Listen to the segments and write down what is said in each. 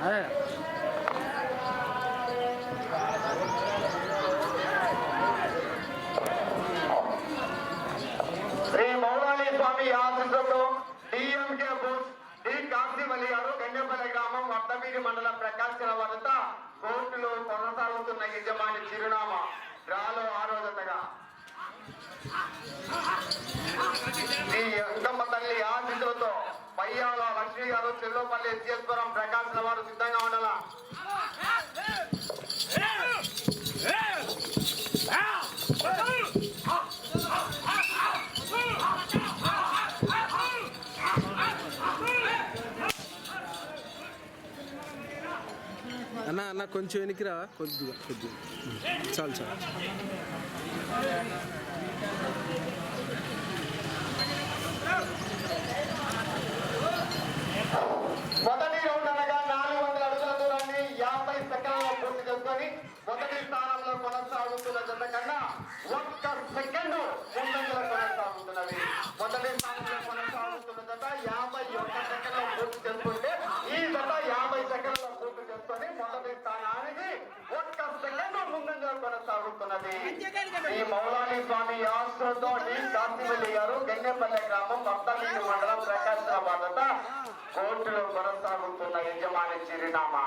అదే శ్రీ పయ్యాల లక్ష్మి గారు చెల్లోపల్లి ఎస్ఎస్పురం ప్రకాశం వారు సిద్ధంగా ఉండాలా? అన్న అన్న కొంచెం వెనక్కి రా. కొద్దిగా కొద్దిగా. చాలు చాలు మొదటి రౌండ్ అనగా నాలుగు వందల అడుగుల దూరాన్ని యాభై సెకండ్లలో పూర్తి చేసుకొని మొదటి స్థానంలో కొనసాగుతున్న జత కన్నా ఒక్క సెకండ్ ముందంజలో కొనసాగుతున్నది మొదటి స్థానంలో కొనసాగుతున్న జత యాభై ఒక్క సెకండ్లో పూర్తి చేసుకుంటే ఈ జత యాభై సెకండ్లో పూర్తి చేసుకొని మొదటి స్థానానికి ఒక్క సెకండ్ ముందంజలో కొనసాగుతున్నది ఈ మౌలాని స్వామి ఆశ్రతో డి గారు గంగపల్లె గ్రామం భక్తలీలు మండలం ప్రకాశాబాద్ జత కోర్టులో కొనసాగుతున్న యజమాని చిరునామా.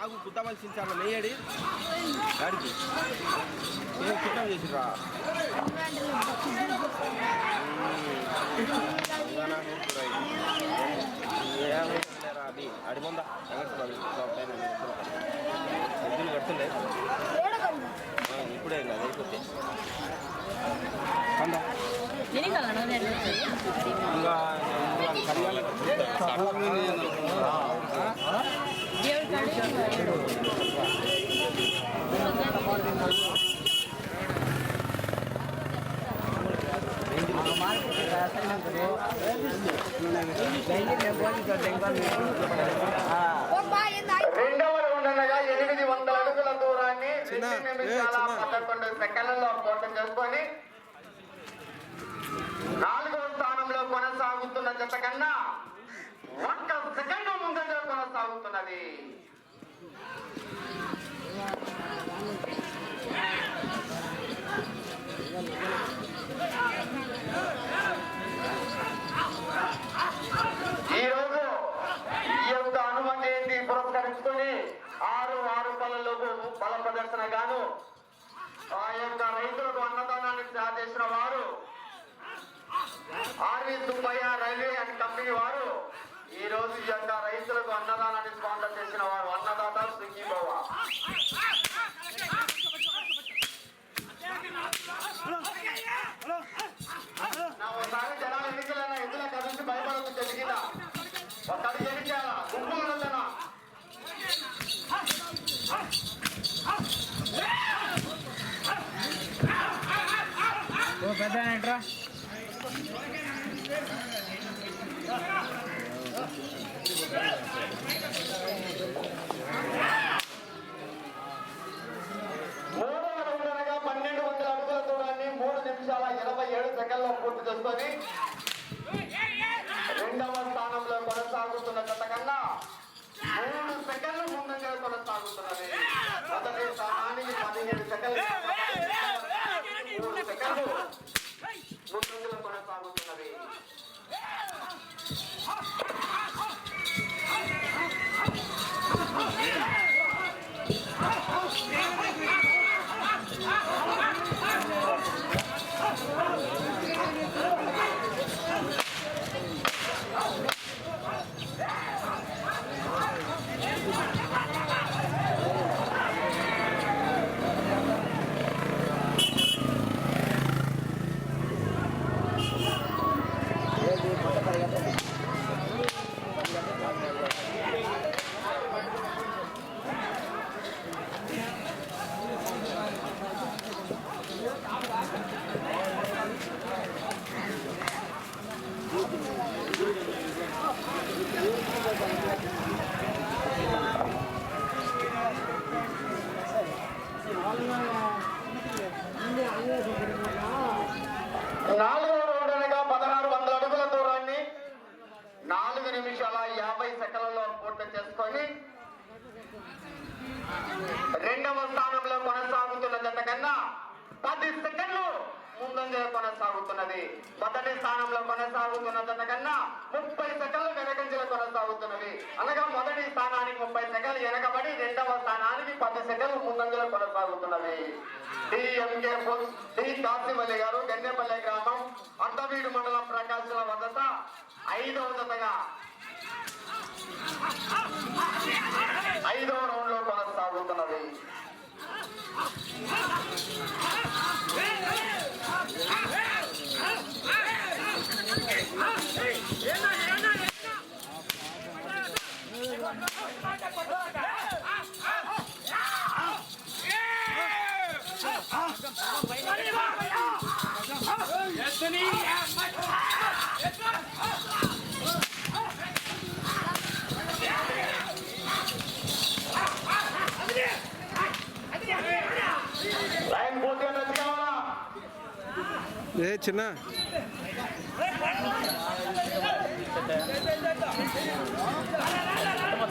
ఆగు కుట్టవలసింది లేయడి. గాడికి. కుట్టం చేసిరా అది అడిగొందా ఎద్దులు కడుతుండే ఇప్పుడే అయిపోతే కందా ఇంకా రెండవ రౌండ్ అనగా ఎనిమిది వందల అడుగుల దూరాన్ని. పదకొండు సెకండ్లలో పూర్తి చేసుకొని నాలుగవ స్థానంలో కొనసాగుతున్న జత కన్నా ఒక్క సెకండ్ ముందంగా కొనసాగుతున్నది ఈ రోజు ఈ యొక్క హనుమాన్ జయంతి పురస్కరించుకొని ఆరు ఆరు పనులకు బల ప్రదర్శన గాను ఆ యొక్క రైతులకు అన్నదానాన్ని చేసిన వారు. R V Subbaiah railway and company వారు. ఈ రోజు ఈ యొక్క రైతులకు అన్నదానాన్ని స్పాన్సర్ చేసిన వారు అన్నదాత సుఖీభవ. పెద్ద ఏంట్రా పన్నెండు వందల అడుగుల దూరాన్ని మూడు నిమిషాల ఇరవై ఏడు సెకండ్లో పూర్తి చేసుకొని రెండవ స్థానంలో కొనసాగుతున్న గత కన్నా మూడు సెకండ్లు ముందంగా కొనసాగుతున్నది మొదటి స్థానానికి పదిహేను సెకండ్లు మూడు సెకండ్లు ముందంగా కొనసాగుతున్నది నాలుగవ రౌండ్ అనగా పదహారు వందల అడుగుల దూరాన్ని నాలుగు నిమిషాల రెండవ స్థానంలో కొనసాగుతున్న జత కన్నా పది సెకండ్లు ముందంజ కొనసాగుతున్నది. మొదటి స్థానంలో కొనసాగుతున్న కన్నా ముప్పై సెకండ్లు వెనకంజలు కొనసాగుతున్నది. అనగా మొదటి స్థానానికి ముప్పై సెకండ్లు వెనకబడి రెండవ స్థానానికి పది సెకండ్లు ముందంజలు కొనసాగుతున్నవి డిఎంకే బుల్స్ డి కాసిమల్లి గారు గన్నెపల్లె గ్రామం అద్దవీడు మండలం ప్రకాశం వద్ద ఐదవ జతగా ఐదవ రౌండ్లో కొనసాగుతున్నది. ఏ చిన్న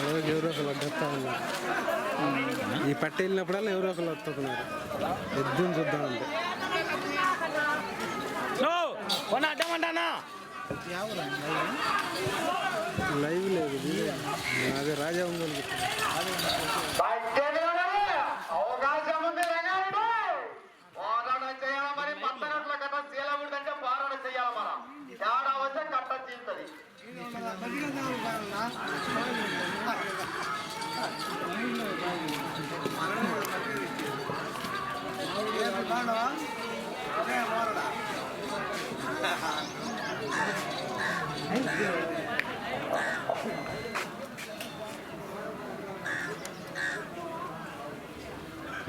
ఎవరో ఒకరు అడ్డొస్తా ఉన్నారు. ఈ పట్టి వెళ్ళినప్పుడల్లా ఎవరో ఒకరు వస్తున్నారు. ఎద్దుని చూద్దాం అడ్డమంటానా? లైవ్ లేదు. అదే రాజా ఉంది చీలుతుంది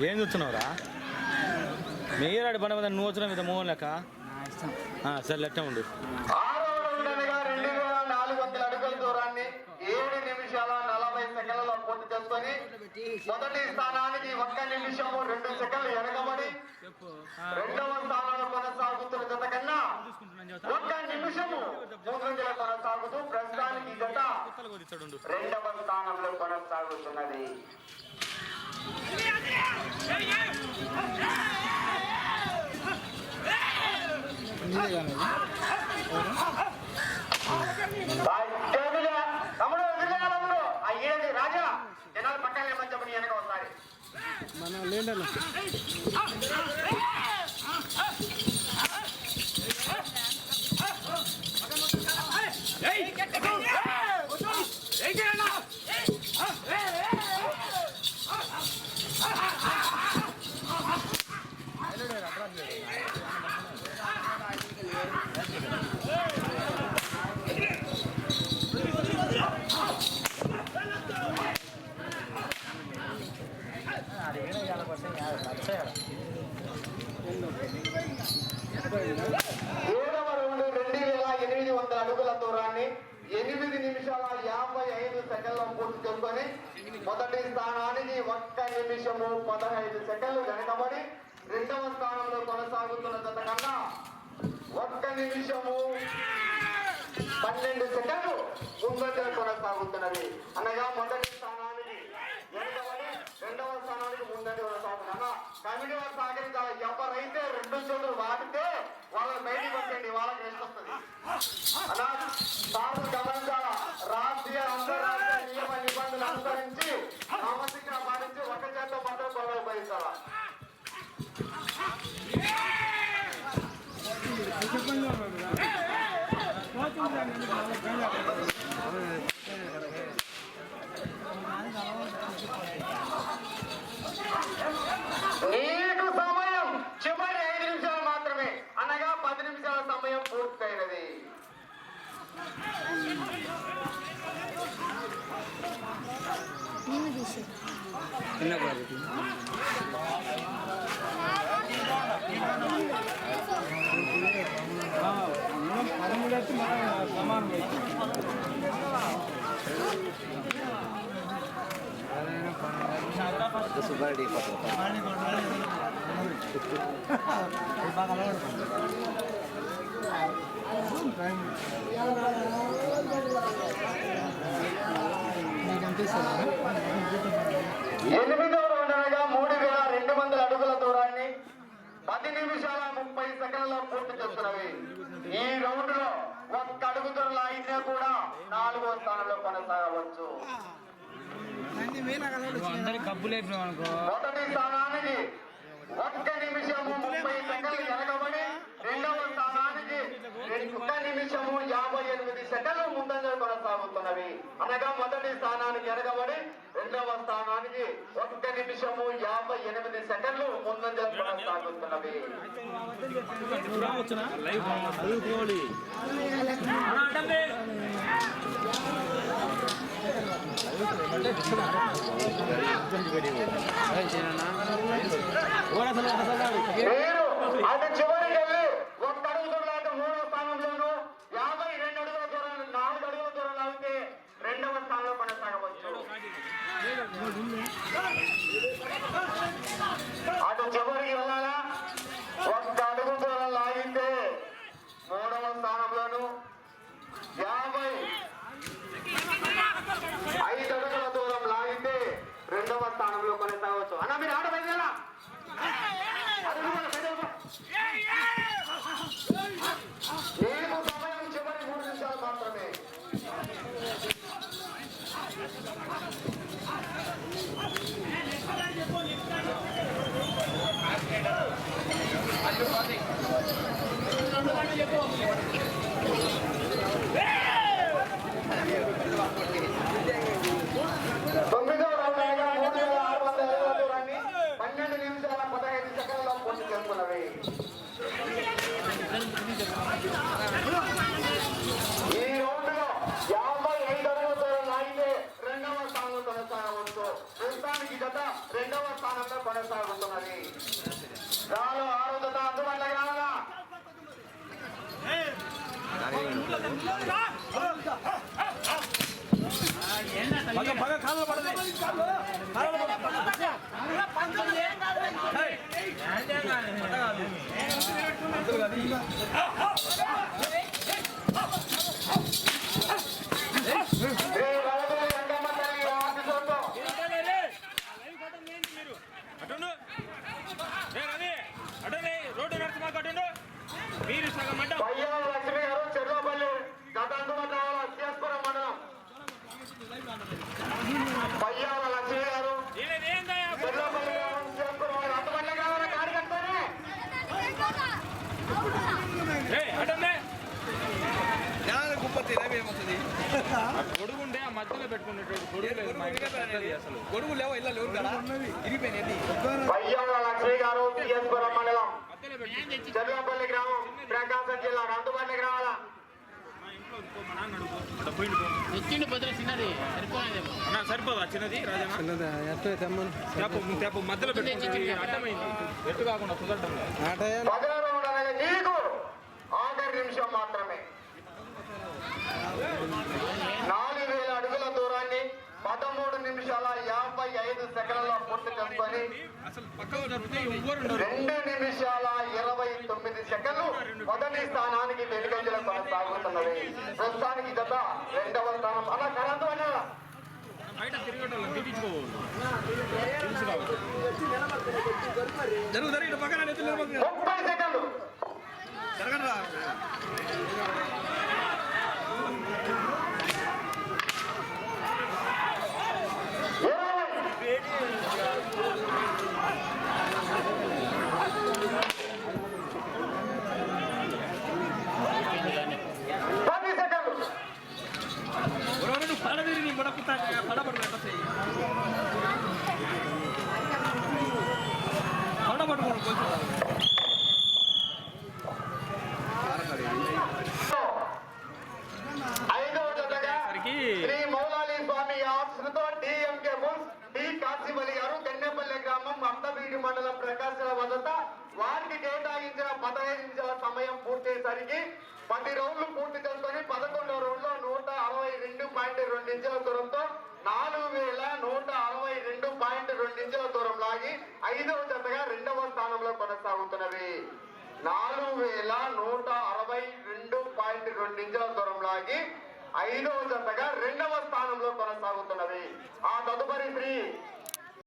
ఏం చూస్తున్నావురా? మీరాడు పని మీద నువ్వు వచ్చిన మీద మోహన్ లెక్క? ఆ, సరే లెక్క ఉండు ఆరో రౌండ్ అనగా రెండు వేల నాలుగు వందల అడుగుల దూరాన్ని ఏడు నిమిషాల నలభై సెకండ్లలో పూర్తి చేసుకొని మొదటి స్థానానికి ఒక్క నిమిషము రెండు సెకండ్లు వెనకబడి రెండవ స్థానంలో కొనసాగుతున్న జత కన్నా ఒక్క నిమిషము కొనసాగుతూ ప్రస్తుతానికి జత రెండవ స్థానంలో కొనసాగుతున్నది. టేబుల్ మన లేండన్నా ఏడవ ఒక్క నిమిషము పదహైదు సెకండ్లు వెనకబడి రెండవ స్థానంలో కొనసాగుతున్న జత కన్నా ఒక్క నిమిషము పన్నెండు సెకండ్లు ముందంజలు కొనసాగుతున్నది. అనగా మొదటి స్థానానికి రెండవ స్థానానికి ముందంజ కొనసాగుతున్నా కమిటీ వారు సహకరించాలి? ఎవరైతే రెండు చోట్లు వాడితే వాళ్ళ బయటికి పంపండి వాళ్ళకి రెస్ట్ వస్తుంది. అలా సార్లు గమనించాలి. నీకు సమయం చివరి ఐదు నిమిషాలు మాత్రమే అనగా పది నిమిషాల సమయం పూర్తయినది என்ன ఎనిమిదో రౌండ్ అనగా మూడు వేల రెండు వందల అడుగుల దూరాన్ని పది నిమిషాల ముప్పై సెకండ్ల పూర్తి చేస్తున్నవి. ఈ రౌండ్లో ఒక్క లాగితే కూడా నాలుగో స్థానంలో కొనసాగవచ్చు. మొదటి స్థానానికి ఒక్క నిమిషము ముప్పై సెకండ్లు వెనకబడి రెండవ రెండు- ఒక్క నిమిషము యాభై ఎనిమిది సెకండ్లు ముందంజలు కొనసాగుతున్నవి. అనగా మొదటి స్థానానికి వెనకబడి రెండవ స్థానానికి ఒక్క నిమిషము యాభై ఎనిమిది సెకండ్లు ముందంజలు కొనసాగుతున్నవి. మీరు అటు చివరికి వెళ్ళి ఒక్క అడుగు దూరం లాగితే మూడవ స్థానంలోను యాభై రెండు అడుగుల దూరం నాలుగు అడుగుల దూరం లాగితే రెండవ స్థానంలో కొనసాగవచ్చు అటు చివరికి వెళ్ళాలా ఒక్క అడుగు దూరం లాగితే మూడవ స్థానంలోను యాభై ఐదు అడుగుల దూరం లాగితే రెండవ స్థానంలో కొనసాగవచ్చు అన్న మీరు ఆడ బయలుదేరా అడుగు మన బయలుదేరా. నీకు సమయం చివరి మూడు నిమిషాలు మాత్రమే తొమ్మిదో రౌండ్ అనగా మూడు వేల ఆరు వందల అడుగుల దూరాన్ని పన్నెండు నిమిషాల పదహైదు సెకండ్లలో పూర్తి చేసుకున్నవి ఈ రౌండ్లో యాభై ఐదు అడుగుల దూరం లాగితే రెండవ స్థానంలో కొనసాగవచ్చు ప్రస్తుతానికి గత రెండవ స్థానంలో కొనసాగుతున్నది రాలో ఆరు జత అందుబాటులోకి రావాలా శ్రీ వరదల రంగమ్మ తల్లి ఆశీస్సులతో మీరు సగం అడ్డం పయ్యాల లక్ష్మి గారు చెర్లోపల్లి గత అందుబాటులో రావాలా సిఎస్పురం మండలం పయ్యాల లక్ష్మి గారు. గొడుగుండే ఆ మధ్యలో గొడుగు లేదు పెద్దది అసలు గొడుగు లేవు ఇళ్ళ లేవు కదా పయ్యాల లక్ష్మి గారు మండలం. చెర్లోపల్లి గ్రామం ప్రకాశం జిల్లా అందుబాటులోకి రావాలా మా ఇంట్లో ఇంకో మా నాన్న అడుగు అక్కడ పోయిండు పో. తెచ్చిండు పొద్దున చిన్నది సరిపోలేదేమో. అన్న సరిపోదా? చిన్నది రాజన్న? చిన్నది ఎట్ట తెమ్మను తేప తేప మధ్యలో పెట్టుకుంటే అడ్డమైంది ఎట్టు కాకుండా కుదరటం లేదు ఆట పదవ రౌండ్ అనగా నీకు ఆఖరి నిమిషం మాత్రమే. నాలుగు వేల అడుగుల దూరాన్ని పదమూడు నిమిషాల యాభై ఐదు పూర్తి చేసుకొని రెండు నిమిషాల ఇరవై తొమ్మిది సెకండ్లు మొదటి స్థానానికి వెనుకంజలో కొనసాగుతున్నది ప్రస్తుతానికి గత రెండవ స్థానం. అలా కరెంటు అన్నా. బయట తీపించుకోవాలి తెలుసు కాబట్టి మండలం ప్రకాశాల వద్ద వారికి కేటాయించిన పదహైదు నిమిషాల సమయం పూర్తయ్యేసరికి పది రౌండ్లు పూర్తి చేసుకొని పదకొండవ రౌండ్లో నూట అరవై రెండు పాయింట్ రెండు ఇంచుల దూరంతో నాలుగు వేల నూట అరవై రెండు పాయింట్ రెండు ఇంచుల దూరం లాగి ఐదవ జతగా రెండవ స్థానంలో కొనసాగుతున్నవి నాలుగు వేల నూట అరవై రెండు పాయింట్ రెండు ఇంచుల దూరం లాగి ఐదవ జతగా రెండవ స్థానంలో కొనసాగుతున్నవి ఆ తదుపరి శ్రీ